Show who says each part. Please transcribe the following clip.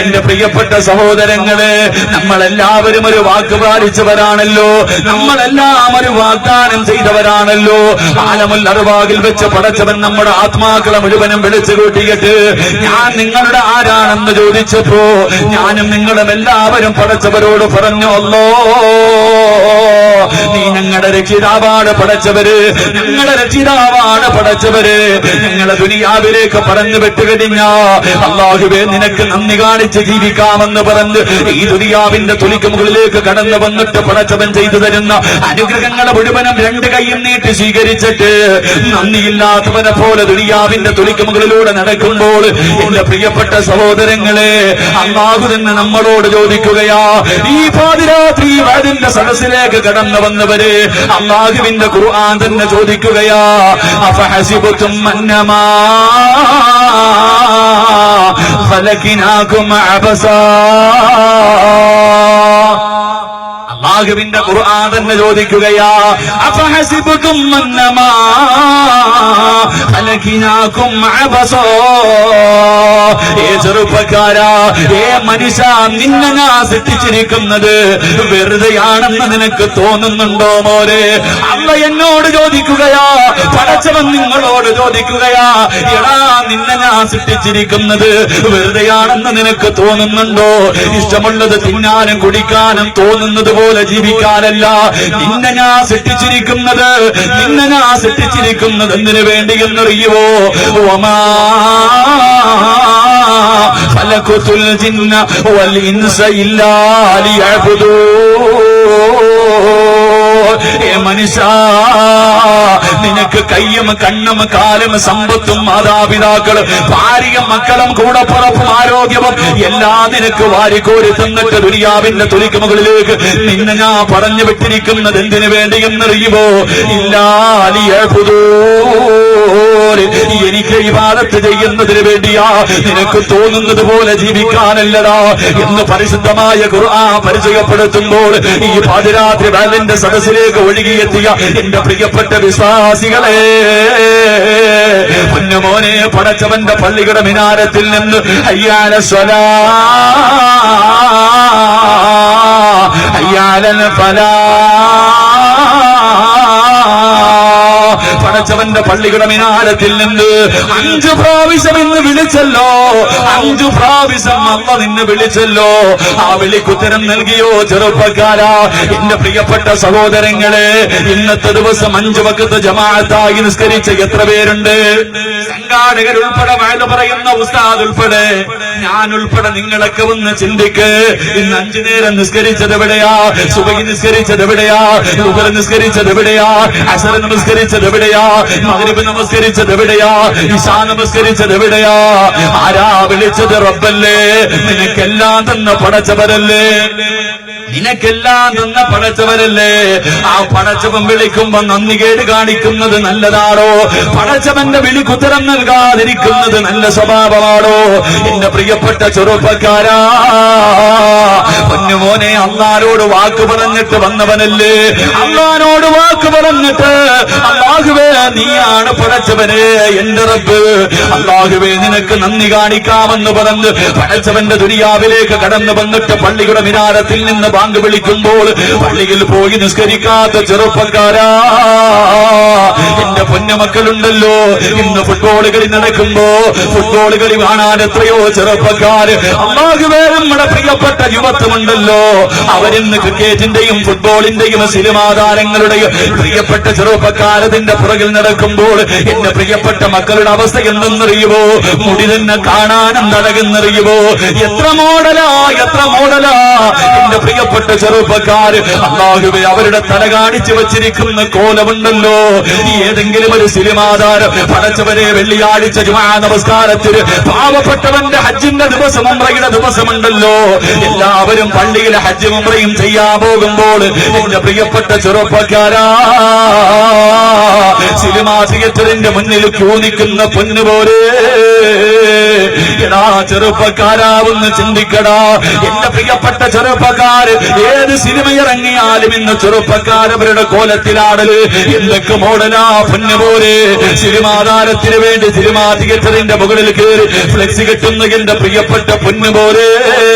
Speaker 1: എന്റെ പ്രിയപ്പെട്ട സഹോദരങ്ങൾ നമ്മളെല്ലാവരും ഒരു വാക്ക് പാലിച്ചവരാണല്ലോ. നമ്മളെല്ലാം ഒരു വാഗ്ദാനം ചെയ്തവരാണല്ലോ. ആലമുൽ വെച്ച് പടച്ചവൻ നമ്മുടെ ആത്മാക്കളെ മുഴുവനും വിളിച്ചു കൂട്ടിയിട്ട് ഞാൻ നിങ്ങളുടെ ആരാണെന്ന് ചോദിച്ചപ്പോ ഞാനും നിങ്ങളും എല്ലാവരും പടച്ചവരോട് പറഞ്ഞു അല്ലോ നീ ഞങ്ങളുടെ രക്ഷിതാവാണ് പടച്ചവര്. ഞങ്ങളുടെ രക്ഷിതാവാണ് പടച്ചവര്. ഞങ്ങളെ ദുനിയാവിലേക്ക് പറഞ്ഞു വിട്ടുകഴിഞ്ഞ അള്ളാഹുവേ നിനക്ക് നന്ദി കാണിച്ച് ജീവിക്കാമെന്ന് പറഞ്ഞ് ഈ ദുനിയാവിന്റെ തുലിക്ക് മുകളിലേക്ക് കടന്നു വന്നിട്ട് പടച്ചവൻ ചെയ്തു തരുന്ന അനുഗ്രഹങ്ങളെ മുഴുവനും രണ്ട് കൈയും നീട്ടി സ്വീകരിച്ചിട്ട് നന്ദിയില്ലാത്തവനെ പോലെ ദുനിയാവിന്റെ തുലിക്ക് മുകളിലൂടെ നടക്കുമ്പോൾ എന്റെ പ്രിയപ്പെട്ട സഹോദരങ്ങളെ അള്ളാഹു തന്നെ നമ്മളോട് ചോദിക്കുകയാ ഈ പാതിരാത്രി അതിന്റെ സദസ്സിലേക്ക് കടന്നു വന്നവര് അള്ളാഹുവിന്റെ ഖുർആൻ തന്നെ ചോദിക്കുകയാ അഫഹസിബുത്തും മന്നമാ ഫലകിനാകും അബസാ. അള്ളാഹുവിന്റെ ഖുർആൻ തന്നെ ചോദിക്കുകയാ അഫഹസിബുക്കും ഏ ചെറുപ്പക്കാരാ ഏ മനുഷ്യ നിന്നെ ഞാൻ സൃഷ്ടിച്ചിരിക്കുന്നത് വെറുതെയാണെന്ന് നിനക്ക് തോന്നുന്നുണ്ടോ മോരെ അല്ല എന്നോട് ചോദിക്കുകയാ നിങ്ങളോട് ചോദിക്കുകയാ എടാ നിന്നെ ഞാൻ സൃഷ്ടിച്ചിരിക്കുന്നത് വെറുതെയാണെന്ന് നിനക്ക് തോന്നുന്നുണ്ടോ? ഇഷ്ടമുള്ളത് തിന്നാനും കുടിക്കാനും തോന്നുന്നത് പോലെ ജീവിക്കാനല്ല. നിന്നെ ഞാൻ സൃഷ്ടിച്ചിരിക്കുന്നത് നിന്നെ ഞാൻ സൃഷ്ടിച്ചിരിക്കുന്നത് എന്തിനു വേണ്ടി എന്നറിയുവോ? ഒമാ ഫലക്കുത്തുൽ ജിന്ന വൽ ഇൻസ ഇല്ലാ ലിയഅ്ബുദൂ. ഏ മനുഷ്യ നിനക്ക് കയ്യും കണ്ണും കാലും സമ്പത്തും മാതാപിതാക്കളും ഭാര്യയും മക്കളും കൂടപ്പുറപ്പും ആരോഗ്യവും എല്ലാ നിനക്ക് വാരിക്കോരി തന്നിട്ട് ദുരിയാവിന്റെ തുലിക്ക് മുകളിലേക്ക് നിന്നെ ഞാൻ പറഞ്ഞു വിട്ടിരിക്കുന്നത് എന്തിനു വേണ്ടി എന്നറിയുമോ എനിക്ക് ഇവാദത്ത് വാദത്ത് ചെയ്യുന്നതിന് വേണ്ടിയാ നിനക്ക് തോന്നുന്നത് പോലെ ജീവിക്കാനല്ലടാ എന്ന് പരിശുദ്ധമായ ഖുർആൻ പരിചയപ്പെടുത്തുമ്പോൾ ഈ പാതിരാത്രി ബാലിന്റെ സദസ്സിലേക്ക് ഒഴുകിയെത്തിയ എന്റെ പ്രിയപ്പെട്ട വിശ്വാസികളെ കുഞ്ഞുമോനെ പടച്ചവന്റെ പള്ളിയുടെ മിനാരത്തിൽ നിന്ന് അയ്യാല സ്വലാ. അയ്യാലൻ ഫലാ. പടച്ചവന്റെ പള്ളിയുടെ മിനാരത്തിൽ നിന്ന് അഞ്ചു പ്രാവശ്യം ഇന്ന് വിളിച്ചല്ലോ. അഞ്ചു പ്രാവശ്യം അമ്മ നിന്നെ വിളിച്ചല്ലോ. ആ വിളിക്കുത്തരം നൽകിയോ ചെറുപ്പക്കാരാ. എന്റെ പ്രിയപ്പെട്ട സഹോദരങ്ങളെ ഇന്നത്തെ ദിവസം അഞ്ചു വക്കത്ത് ജമാഅത്തായി നിസ്കരിച്ച എത്ര പേരുണ്ട്? സംഘാടകരുൾപ്പെടെ ഉൾപ്പെടെ പറയുന്ന ഉസ്താദ് ഉൾപ്പെടെ. ഞാൻ ഉൾപ്പെടെ നിങ്ങളൊക്കെ ഒന്ന് ചിന്തിക്ക്. ഇന്ന് അഞ്ചു നേരം നിസ്കരിച്ചത് എവിടെയാ? സുബഹി നിസ്കരിച്ചത് എവിടെയാ? ഉപര നിസ്കരിച്ചത് എവിടെയാ? അസർ നമസ്കരിച്ചത് എവിടെയാ? മഗ്രിബ് നമസ്കരിച്ചത് എവിടെയാ? ഇശാ നമസ്കരിച്ചത് എവിടെയാ? ആരാ വിളിച്ചത് റബ്ബല്ലേ? നിനക്കെല്ലാം തന്ന പടച്ചവരല്ലേ? നിനക്കെല്ലാം നിന്ന പടച്ചവരല്ലേ ആ പടച്ചവൻ വിളിക്കുമ്പോ നന്ദി കേട് കാണിക്കുന്നത് നല്ലതാണോ? പടച്ചവന്റെ വിളിക്കുത്തരം നൽകാതിരിക്കുന്നത് നല്ല സ്വഭാവമാണോ? എന്റെ പ്രിയപ്പെട്ട ചെറുപ്പക്കാരാ പൊന്നുമോനെ അള്ളാരോട് വാക്ക് പറഞ്ഞിട്ട് വന്നവനല്ലേ? അള്ളാനോട് വാക്ക് പറഞ്ഞിട്ട് അല്ലാഹുവേ നീയാണ് പടച്ചവനെ എന്റെ റബ്ബ്. അല്ലാഹുവേ നിനക്ക് നന്ദി കാണിക്കാമെന്ന് പറഞ്ഞ് പടച്ചവന്റെ ദുനിയാവിലേക്ക് കടന്നു വന്നിട്ട് പള്ളിയുടെ മിനാരത്തിൽ നിന്ന് ബാങ്ക് വിളിക്കുമ്പോൾ പള്ളിയിൽ പോയി നിസ്കരിക്കാത്ത ചെറുപ്പക്കാരാ. എന്റെ പൊന്നമക്കളുണ്ടല്ലോ ഇന്ന് ഫുട്ബോൾ കളി നടക്കുമ്പോ ഫുട്ബോൾ കളി കാണാൻ എത്രയോ ചെറുപ്പക്കാര്. അല്ലാഹുവേ നമ്മുടെ പ്രിയപ്പെട്ട യുവത്വമുണ്ടല്ലോ. അവരിന്ന് ക്രിക്കറ്റിന്റെയും ഫുട്ബോളിന്റെയും സിനിമാ താരങ്ങളുടെയും പ്രിയപ്പെട്ട ചെറുപ്പക്കാരതിന്റെ പുറകിൽ നടക്കുമ്പോൾ എന്റെ പ്രിയപ്പെട്ട മക്കളുടെ അവസ്ഥ എന്തെന്നറിയുമോ മുടി തന്നെ കാണാനും നടകുന്നറിയുമോ എത്ര മോഡലാ എത്ര മോഡലാ? എന്റെ പ്രിയപ്പെട്ട ചെറുപ്പക്കാര് അള്ളാഹുവെ അവരുടെ തല കാണിച്ചു വച്ചിരിക്കുന്ന കോലമുണ്ടല്ലോ. ഏതെങ്കിലും ഒരു സിനിമാതാരം പടച്ചവരെ വെള്ളിയാഴ്ച ജുമാ നമസ്കാരത്തിന് പാവപ്പെട്ടവന്റെ ഹജ്ജിന്റെ ദിവസം ഉമ്രയുടെ ദിവസമുണ്ടല്ലോ. എല്ലാവരും പള്ളിയിലെ ഹജ്ജ് ഉംറയും ചെയ്യാൻ പോകുമ്പോൾ എന്റെ പ്രിയപ്പെട്ട ചെറുപ്പക്കാരാ സിനിമാ തിയേറ്ററിന്റെ മുന്നിൽ ക്യൂ നിൽക്കുന്ന പൊന്നുപോലെ എടാ ചെറുപ്പക്കാരാ ഒന്ന് ചിന്തിക്കടാ. എന്റെ പ്രിയപ്പെട്ട ചെറുപ്പക്കാര് ഏത് സിനിമ ഇറങ്ങിയാലും ഇന്ന് ചെറുപ്പക്കാരവരുടെ കോലത്തിലാടൽ. എന്തൊക്കെ മോഡലാ പൊന്നുപോലെ സിനിമാ താരത്തിന് വേണ്ടി സിനിമാ തിയേറ്ററിന്റെ മുകളിൽ കയറി ഫ്ലെക്സ് കിട്ടുന്ന എന്റെ പ്രിയപ്പെട്ട പൊന്നുപോലെ